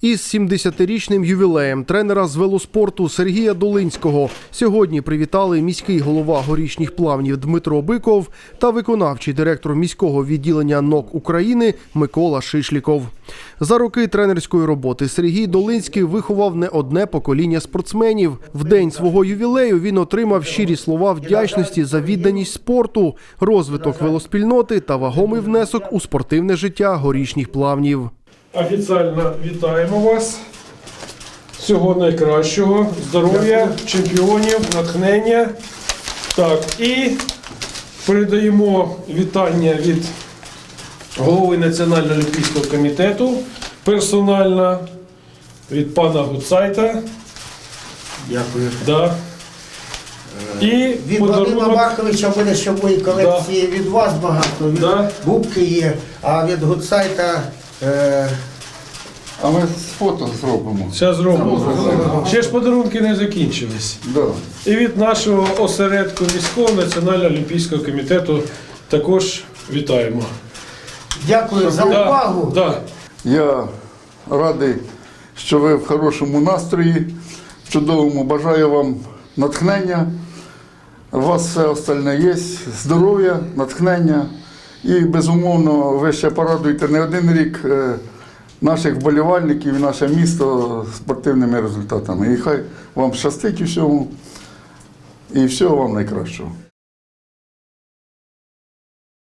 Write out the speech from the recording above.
Із 70-річним ювілеєм тренера з велоспорту Сергія Долинського сьогодні привітали міський голова горішніх плавнів Дмитро Биков та виконавчий директор міського відділення НОК України Микола Шишліков. За роки тренерської роботи Сергій Долинський виховав не одне покоління спортсменів. В день свого ювілею він отримав щирі слова вдячності за відданість спорту, розвиток велоспільноти та вагомий внесок у спортивне життя горішніх плавнів. Офіційно вітаємо вас. Всього найкращого, здоров'я, чемпіонів, натхнення. Так, і передаємо вітання від голови Національного олімпійського комітету персонально від пана Гуцайта. Дякую. Да. І Від Вадима. Марковича буде ще в моїй колекції від вас багато. Від Да. Губки є, а від Гудсайта е, А ми з фото зробимо. Зараз зробимо. Ще ж подарунки не закінчились. Да. І від нашого осередку міського Національного олімпійського комітету також вітаємо. дякую за Да, увагу. да. Я радий, що ви в хорошому настрої, в чудовому. Бажаю вам натхнення. У вас все остальне є, здоров'я, натхнення. І безумовно, ви ще порадуєте не один рік е, наших вболівальників і наше місто спортивними результатами. І хай вам щастить у всьому. І всього вам найкращого.